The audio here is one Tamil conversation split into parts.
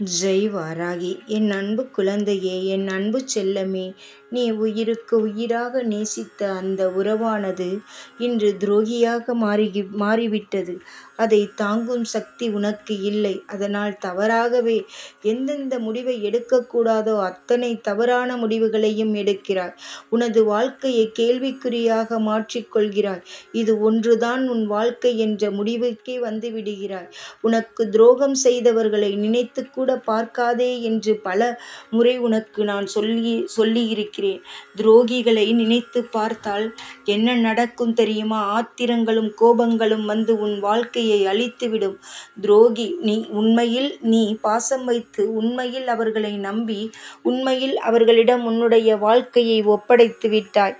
ஜெய் வாராகி என் அன்பு குழந்தையே என் அன்பு செல்லமே நீ உயிருக்கு உயிராக நேசித்த அந்த உறவானது இன்று துரோகியாக மாறி மாறிவிட்டது. அதை தாங்கும் சக்தி உனக்கு இல்லை. அதனால் தவறாகவே எந்தெந்த முடிவை எடுக்கக்கூடாதோ அத்தனை தவறான முடிவுகளையும் எடுக்கிறாய். உனது வாழ்க்கையை கேள்விக்குறியாக மாற்றிக்கொள்கிறாய் இது ஒன்றுதான் உன் வாழ்க்கை என்ற முடிவுக்கே வந்து விடுகிறாய். உனக்கு துரோகம் செய்தவர்களை நினைத்து கூட பார்க்காதே என்று பல முறை உனக்கு நான் சொல்லி சொல்லியிருக்கிறேன். துரோகிகளை நினைத்து பார்த்தால் என்ன நடக்கும் தெரியுமா? ஆத்திரங்களும் கோபங்களும் வந்து உன் வாழ்க்கையை அழித்துவிடும். துரோகி நீ உண்மையில் நீ பாசம் வைத்து உண்மையில் அவர்களை நம்பி உண்மையில் அவர்களிடம் உன்னுடைய வாழ்க்கையை ஒப்படைத்து விட்டாய்.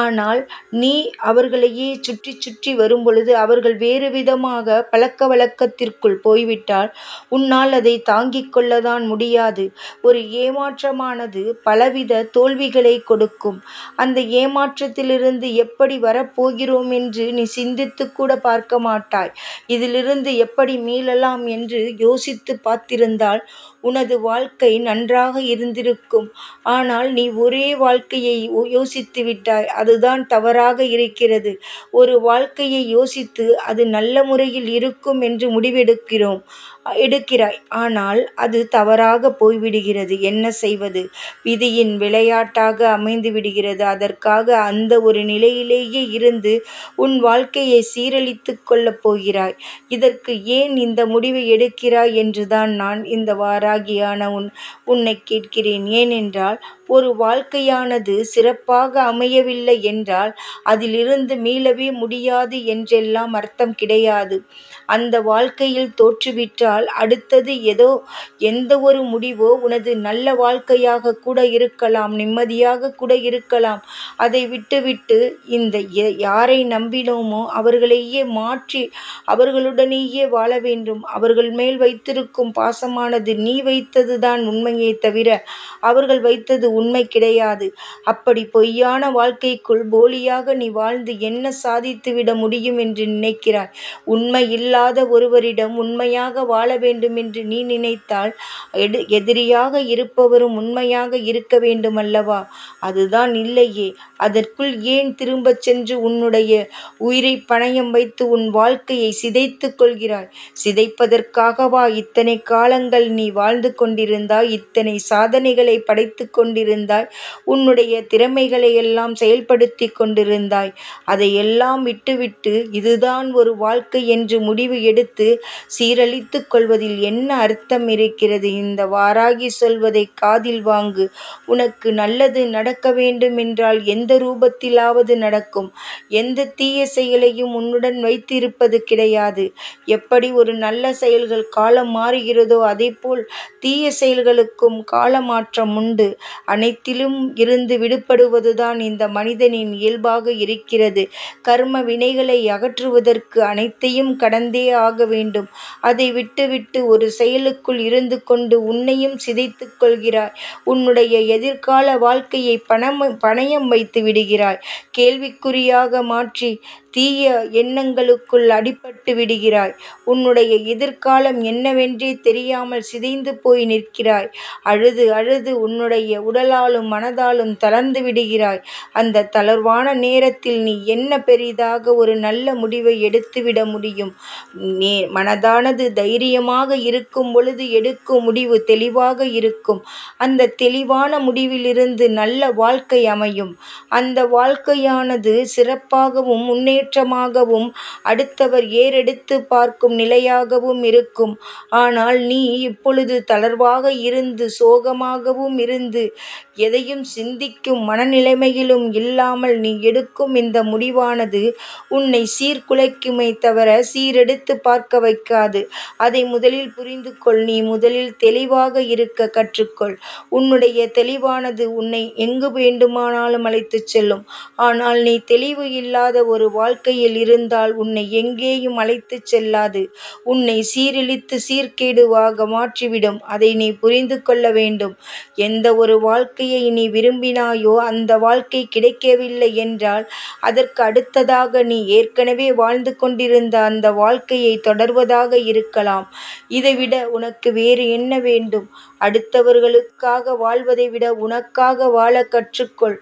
ஆனால் நீ அவர்களையே சுற்றி சுற்றி வரும் பொழுது அவர்கள் வேறு விதமாக பழக்க வழக்கத்திற்குள் போய்விட்டால் உன்னால் அதை தாங்கிக் கொள்ளதான் முடியாது. ஒரு ஏமாற்றமானது பலவித தோல்விகளை கொடுக்கும். அந்த ஏமாற்றத்திலிருந்து எப்படி வரப்போகிறோம் என்று நீ சிந்தித்து கூட பார்க்க மாட்டாய். இதிலிருந்து எப்படி மீளலாம் என்று யோசித்து பார்த்திருந்தால் உனது வாழ்க்கை நன்றாக இருந்திருக்கும். ஆனால் நீ ஒரே வாழ்க்கையை யோசித்து விட்டாய். அதுதான் தவறாக இருக்கிறது. ஒரு வாழ்க்கையை யோசித்து அது நல்ல முறையில் இருக்கும் என்று முடிவெடுக்கிறோம். எடுக்கிறாய். ஆனால் அது தவறாக போய்விடுகிறது. என்ன செய்வது? விதியின் விளையாட்டாக அமைந்து விடுகிறது அதற்காக அந்த ஒரு நிலையிலேயே இருந்து உன் வாழ்க்கையை சீரழித்து கொள்ளப் போகிறாய். இதற்கு ஏன் இந்த முடிவை எடுக்கிறாய்? என்றுதான் நான் இந்த வாராகியான உன் உன்னை கேட்கிறேன். ஏனென்றால் ஒரு வாழ்க்கையானது சிறப்பாக அமையவில்லை என்றால் அதிலிருந்து மீளவே முடியாது என்றெல்லாம் அர்த்தம் கிடையாது. அந்த வாழ்க்கையில் தோற்றுவிட்டால் அடுத்தது ஏதோ எந்த ஒரு முடிவோ உனது நல்ல வாழ்க்கையாக கூட இருக்கலாம் நிம்மதியாக கூட இருக்கலாம். அதை விட்டுவிட்டு இந்த யாரை நம்பினோமோ அவர்களையே மாற்றி அவர்களுடனேயே வாழ வேண்டும். அவர்கள் மேல் வைத்திருக்கும் பாசமானது நீ வைத்ததுதான் உண்மையை தவிர அவர்கள் வைத்தது உண்மை கிடையாது. அப்படி பொய்யான வாழ்க்கைக்குள் போலியாக நீ வாழ்ந்து என்ன சாதித்துவிட முடியும் என்று நினைக்கிறாய்? உண்மை இல்லாத ஒருவரிடம் உண்மையாக வாழ வேண்டும் என்று நீ நினைத்தால் எடு எதிரியாக இருப்பவரும் உண்மையாக இருக்க வேண்டும் அல்லவா அதுதான் இல்லையே. அதற்குள் ஏன் திரும்பச் சென்று உன்னுடைய உயிரை பணயம் வைத்து உன் வாழ்க்கையை சிதைத்துக் கொள்கிறாய்? சிதைப்பதற்காகவா இத்தனை காலங்கள் நீ வாழ்ந்து கொண்டிருந்தாய்? இத்தனை சாதனைகளை படைத்து கொண்டிருந்தாய். உன்னுடைய திறமைகளை எல்லாம் செயல்படுத்தி கொண்டிருந்தாய். அதையெல்லாம் விட்டுவிட்டு இதுதான் ஒரு வாழ்க்கை என்று முடிவு எடுத்து சீரழித்துக் கொள்வதில் என்ன அர்த்தம் இருக்கிறது? இந்த வாராகி சொல்வதை காதில் வாங்கு. உனக்கு நல்லது நடக்க வேண்டுமென்றால் எந்த ரூபத்திலாவது நடக்கும். எந்த தீய செயலையும் உன்னுடன் வைத்திருப்பது கிடையாது. எப்படி ஒரு நல்ல செயல்கள் காலம் மாறுகிறதோ அதேபோல் தீய செயல்களுக்கும் காலமாற்றம் உண்டு. அனைத்திலும் இருந்து விடுபடுவதுதான் இந்த மனிதனின் இயல்பாக இருக்கிறது. கர்ம வினைகளை அகற்றுவதற்கு அனைத்தையும் கடந்தே ஆக வேண்டும். அதை விட்டுவிட்டு ஒரு செயலுக்குள் இருந்து கொண்டு உன்னையும் சிதைத்து கொள்கிறாய். உன்னுடைய எதிர்கால வாழ்க்கையை பணம் பணயம் வைத்து விடுகிறாய். கேள்விக்குறியாக மாற்றி தீய எண்ணங்களுக்குள் அடிபட்டு விடுகிறாய். உன்னுடைய எதிர்காலம் என்னவென்றே தெரியாமல் சிதைந்து போய் நிற்கிறாய். அழுது அழுது உன்னுடைய உடல் உடலாலும் மனதாலும் தளர்ந்து விடுகிறாய். அந்த தளர்வான நேரத்தில் நீ என்ன பெரிதாக ஒரு நல்ல முடிவை எடுத்துவிட முடியும்? நீ மனதானது தைரியமாக இருக்கும் பொழுது எடுக்கும் முடிவு தெளிவாக இருக்கும். அந்த தெளிவான முடிவிலிருந்து நல்ல வாழ்க்கை அமையும். அந்த வாழ்க்கையானது சிறப்பாகவும் முன்னேற்றமாகவும் அடுத்தவர் ஏறெடுத்து பார்க்கும் நிலையாகவும் இருக்கும். ஆனால் நீ இப்பொழுது தளர்வாக இருந்து சோகமாகவும் இருந்து எதையும் சிந்திக்கும் மனநிலைமையிலும் இல்லாமல் நீ எடுக்கும் இந்த முடிவானது உன்னை சீர்குலைக்குமே தவிர சீரெடுத்து பார்க்க வைக்காது. அதை முதலில் புரிந்து கொள் நீ முதலில் தெளிவாக இருக்க கற்றுக்கொள். உன்னுடைய தெளிவானது உன்னை எங்கு வேண்டுமானாலும் அழைத்துச் செல்லும். ஆனால் நீ தெளிவு இல்லாத ஒரு வாழ்க்கையில் இருந்தால் உன்னை எங்கேயும் அழைத்துச் செல்லாது. உன்னை சீரழித்து சீர்கேடுவாக மாற்றிவிடும். அதை நீ புரிந்து கொள்ள வேண்டும். எந்த ஒரு வாழ்க்கையை நீ விரும்பினாயோ அந்த வாழ்க்கை கிடைக்கவில்லை என்றால் அதற்கு அடுத்ததாக நீ ஏற்கனவே வாழ்ந்து கொண்டிருந்த அந்த வாழ்க்கையை தொடர்வதாக இருக்கலாம். இதைவிட உனக்கு வேறு என்ன வேண்டும்? அடுத்தவர்களுக்காக வாழ்வதை விட உனக்காக வாழ கற்றுக்கொள்.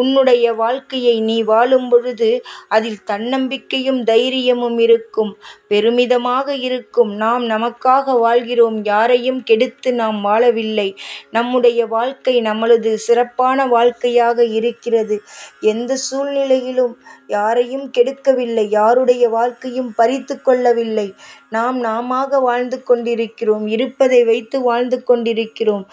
உன்னுடைய வாழ்க்கையை நீ வாழும்பொழுது அதில் தன்னம்பிக்கையும் தைரியமும் இருக்கும். பெருமிதமாக இருக்கும். நாம் நமக்காக வாழ்கிறோம். யாரையும் கெடுத்து நாம் வாழவில்லை. நம்முடைய வாழ்க்கை நம்மளது சிறப்பான வாழ்க்கையாக இருக்கிறது. எந்த சூழ்நிலையிலும் யாரையும் கெடுக்கவில்லை. யாருடைய வாழ்க்கையும் பறித்து கொள்ளவில்லை. நாம் நாமாக வாழ்ந்து கொண்டிருக்கிறோம். இருப்பதை வைத்து வாழ்ந்து கொண்டிருக்கிறோம்.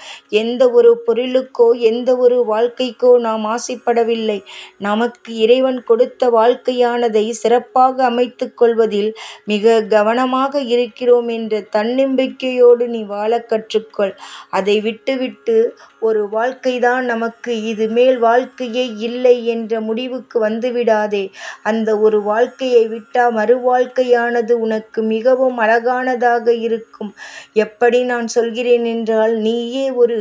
எந்த ஒரு பொருளுக்கோ எந்த ஒரு வாழ்க்கைக்கோ நாம் ஆசைப்படவில்லை. நமக்கு இறைவன் கொடுத்த வாழ்க்கையானதை சிறப்பாக அமைத்து கொள்வதில் மிக கவனமாக இருக்கிறோம் என்ற தன்னம்பிக்கையோடு நீ வாழ கற்றுக்கொள். அதை விட்டுவிட்டு ஒரு வாழ்க்கைதான் நமக்கு இது மேல் வாழ்க்கையே இல்லை என்ற முடிவுக்கு வந்துவிடாதே. அந்த ஒரு வாழ்க்கையை விட்டா மறு வாழ்க்கையானது உனக்கு மிகவும் அழகானதாக இருக்கும். எப்படி நான் சொல்கிறேன் என்றால் நீயே ஒரு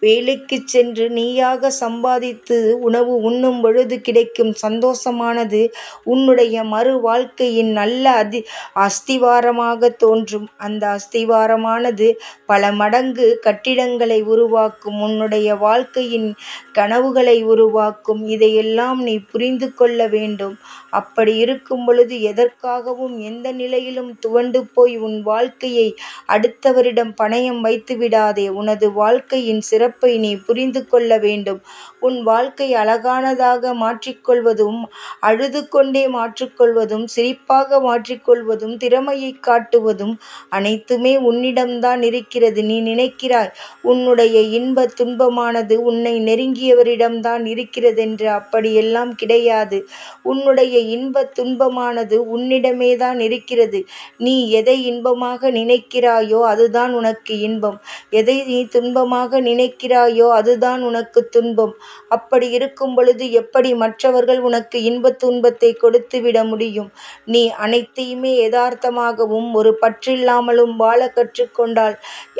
வேலைக்குச் சென்று நீயாக சம்பாதித்து உணவு உண்ணும் பொழுது கிடைக்கும் சந்தோஷமானது உன்னுடைய மறு வாழ்க்கையின் நல்ல அதி அஸ்திவாரமாக தோன்றும். அந்த அஸ்திவாரமானது பல மடங்கு கட்டிடங்களை உருவாக்கும். உன்னுடைய வாழ்க்கையின் கனவுகளை உருவாக்கும். இதையெல்லாம் நீ புரிந்து கொள்ள வேண்டும். அப்படி இருக்கும் பொழுது எதற்காகவும் எந்த நிலையிலும் துவண்டு போய் உன் வாழ்க்கையை அடுத்தவரிடம் பணயம் வைத்துவிடாதே. உனது வாழ்க்கையின் சிறப்பை நீ புரிந்து கொள்ள வேண்டும். உன் வாழ்க்கை அழகானதாக மாற்றிக்கொள்வதும் அழுது கொண்டே மாற்றிக்கொள்வதும் சிரிப்பாக மாற்றிக்கொள்வதும் திறமையை காட்டுவதும் அனைத்துமே உன்னிடம்தான் இருக்கிறது. நீ நினைக்கிறாய் உன்னுடைய இன்ப துன்பமானது உன்னை நெருங்கியவரிடம்தான் இருக்கிறதென்று. அப்படியெல்லாம் கிடையாது. உன்னுடைய இன்ப துன்பமானது உன்னிடமேதான் இருக்கிறது. நீ எதை இன்பமாக நினைக்கிறாயோ அதுதான் உனக்கு இன்பம். எதை நீ துன்பமாக நினைக்கிறாயோ அதுதான் உனக்கு துன்பம். அப்படி இருக்கும் பொழுது எப்படி மற்றவர்கள் உனக்கு இன்பத் துன்பத்தை கொடுத்து விட முடியும்? நீ அனைத்தையுமே யதார்த்தமாகவும் ஒரு பற்றில்லாமலும் வாழ கற்றுக்கொண்டால்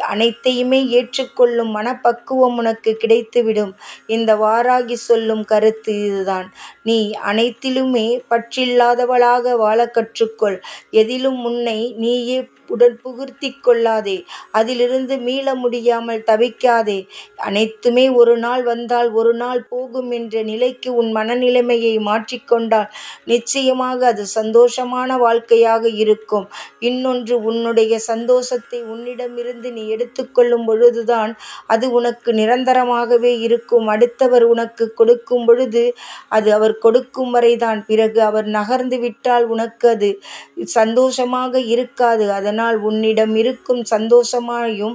அனைத்தையுமே ஏற்றுக்கொள்ளும் மனப்பக்குவம் உனக்கு கிடைத்துவிடும். இந்த வாராகி சொல்லும் கருத்து இதுதான். நீ அனைத்திலுமே பற்றில்லாதவளாக வாழ கற்றுக்கொள். எதிலும் உன்னை நீயே உடற்புகுர்த்தி கொள்ளாதே. அதிலிருந்து மீள முடியாமல் தவிக்காதே. அனைத்துமே ஒரு நாள் வந்தால் ஒரு நாள் போகும் என்ற நிலைக்கு உன் மனநிலைமையை மாற்றிக்கொண்டால் நிச்சயமாக அது சந்தோஷமான வாழ்க்கையாக இருக்கும். இன்னொன்று உன்னுடைய சந்தோஷத்தை உன்னிடமிருந்து நீ எடுத்துக்கொள்ளும் பொழுதுதான் அது உனக்கு நிரந்தரமாகவே இருக்கும். அடுத்தவர் உனக்கு கொடுக்கும் பொழுது அது அவர் கொடுக்கும் வரைதான். பிறகு அவர் நகர்ந்து விட்டால் உனக்கு அது சந்தோஷமாக இருக்காது. அதன் அதனால் உன்னிடம் இருக்கும் சந்தோஷமாயும்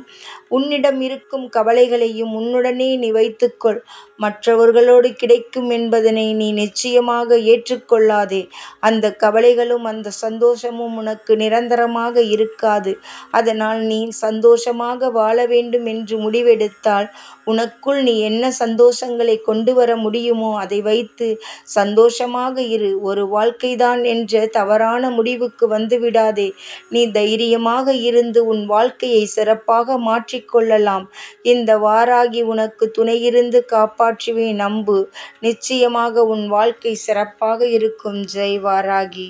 உன்னிடம் இருக்கும் கவலைகளையும் உன்னுடனே நீ வைத்துக்கொள் மற்றவர்களோடு கிடைக்கும் என்பதனை நீ நிச்சயமாக ஏற்றுக்கொள்ளாதே அந்த கவலைகளும் அந்த சந்தோஷமும் உனக்கு நிரந்தரமாக இருக்காது. அதனால் நீ சந்தோஷமாக வாழ வேண்டும் என்று முடிவெடுத்தால் உனக்குள் நீ என்ன சந்தோஷங்களை கொண்டு வர முடியுமோ அதை வைத்து சந்தோஷமாக இரு. ஒரு வாழ்க்கைதான் என்ற தவறான முடிவுக்கு வந்துவிடாதே. நீ தைரியம் தைரியமாக இருந்து உன் வாழ்க்கையை சிறப்பாக மாற்றிக் கொள்ளலாம். இந்த வாராகி உனக்கு துணையிருந்து காப்பாற்றுவேன் நம்பு. நிச்சயமாக உன் வாழ்க்கை சிறப்பாக இருக்கும். ஜெய் வாராகி.